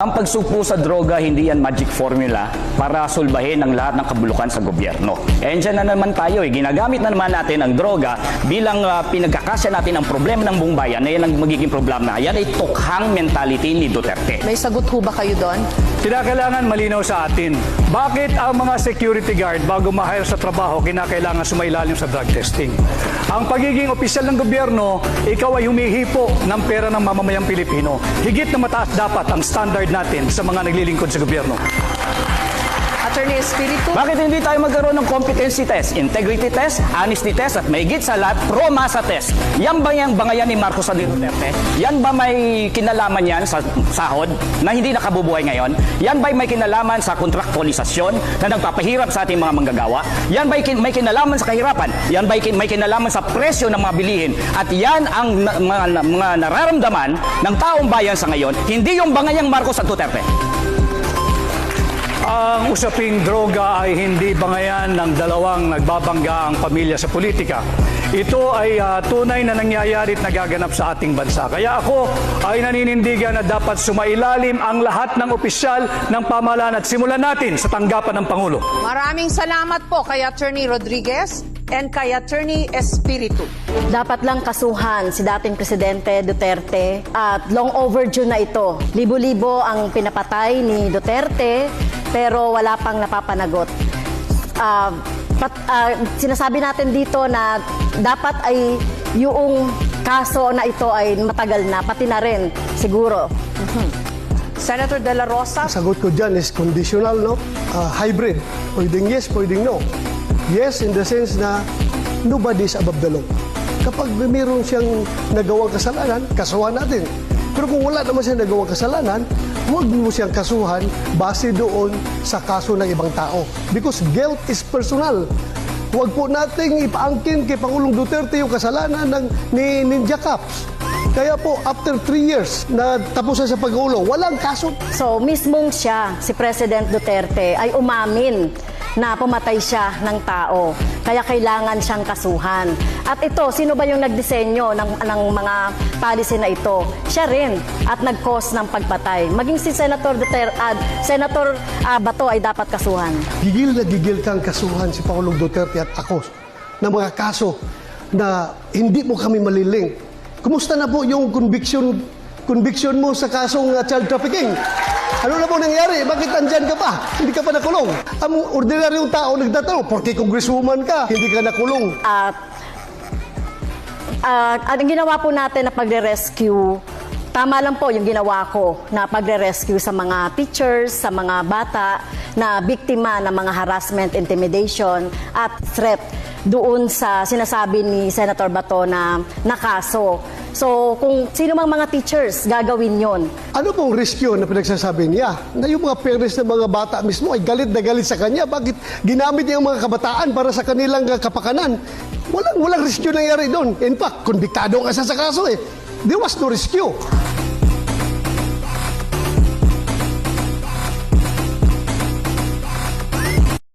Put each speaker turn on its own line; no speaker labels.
Ang pagsupo sa droga, hindi yan magic formula para sulbahin ang lahat ng kabulukan sa gobyerno. And dyan na naman tayo, eh. ginagamit na naman natin ang droga bilang ah, pinagkakasya natin ang problema ng buong bayan na yan ang magiging problema. Yan ay tukhang mentality ni Duterte.
May sagot ho ba kayo doon?
Kinakailangan malinaw sa atin, bakit ang mga security guard bago ma-hire sa trabaho, kinakailangan sumailalim sa drug testing? Ang pagiging opisyal ng gobyerno, ikaw ay humihipo ng pera ng mamamayang Pilipino. Higit na mataas dapat ang standard natin sa mga naglilingkod sa gobyerno.
Attorney Espiritu?
Bakit hindi tayo magkaroon ng competency test, integrity test, honesty test, at may sa lahat, pro-masa test? Yan ba yung bangayan ni Marcos ni Duterte? Yan ba may kinalaman yan sa sahod na hindi nakabubuhay ngayon? Yan ba may kinalaman sa kontraktualisasyon na nagpapahirap sa ating mga manggagawa? Yan ba may kinalaman sa kahirapan? Yan ba may kinalaman sa presyo ng mga bilihin? At yan ang na- mga, mga nararamdaman ng taong bayan sa ngayon, hindi yung bangayang Marcos at Duterte.
Ang usaping droga ay hindi bangayan ng dalawang nagbabangga ang pamilya sa politika. Ito ay ah, tunay na nangyayari at nagaganap sa ating bansa. Kaya ako ay naninindigan na dapat sumailalim ang lahat ng opisyal ng pamahalaan at simulan natin sa tanggapan ng Pangulo.
Maraming salamat po kay Attorney Rodriguez and kay Attorney Espiritu.
Dapat lang kasuhan si dating Presidente Duterte at long overdue na ito. Libo-libo ang pinapatay ni Duterte pero wala pang napapanagot. Ah, pat- ah, sinasabi natin dito na dapat ay yung kaso na ito ay matagal na, pati na rin siguro.
Senator De La Rosa?
Sagot ko dyan is conditional, no? Ah, hybrid. Pwedeng yes, pwedeng no. Yes in the sense na nobody is above the law. Kapag mayroon siyang nagawang kasalanan, kasuhan natin. Pero kung wala naman siyang nagawang kasalanan, huwag mo siyang kasuhan base doon sa kaso ng ibang tao. Because guilt is personal. Huwag po nating ipaangkin kay Pangulong Duterte yung kasalanan ng, ni Ninja Caps. Kaya po, after three years na tapos na sa pag-uulong, walang kaso
So, mismong siya, si President Duterte, ay umamin na pumatay siya ng tao. Kaya kailangan siyang kasuhan. At ito, sino ba yung nagdisenyo ng, ng mga policy na ito? Siya rin. At nag-cause ng pagpatay. Maging si Senator Duterte, ah, Senator ah, Bato ay dapat kasuhan.
gigil na gigil kang kasuhan si Pangulong Duterte at ako ng mga kaso na hindi mo kami maliling. Kumusta na po yung conviction conviction mo sa kasong uh, child trafficking? Ano na po nangyari? Bakit andyan ka pa? Hindi ka pa nakulong. Ang ordinaryong tao nagtatanong, porque congresswoman ka, hindi ka nakulong.
At at ang ginawa po natin na pagre-rescue, tama lang po yung ginawa ko na pagre-rescue sa mga teachers, sa mga bata na biktima ng mga harassment, intimidation at threat doon sa sinasabi ni Senator Bato na nakaso. So kung sino mang mga teachers, gagawin yon.
Ano pong rescue na pinagsasabi niya? Na yung mga parents ng mga bata mismo ay galit na galit sa kanya. Bakit ginamit niya yung mga kabataan para sa kanilang kapakanan? Walang, walang rescue nangyari doon. In fact, konbiktado nga siya sa kaso eh. There was no rescue.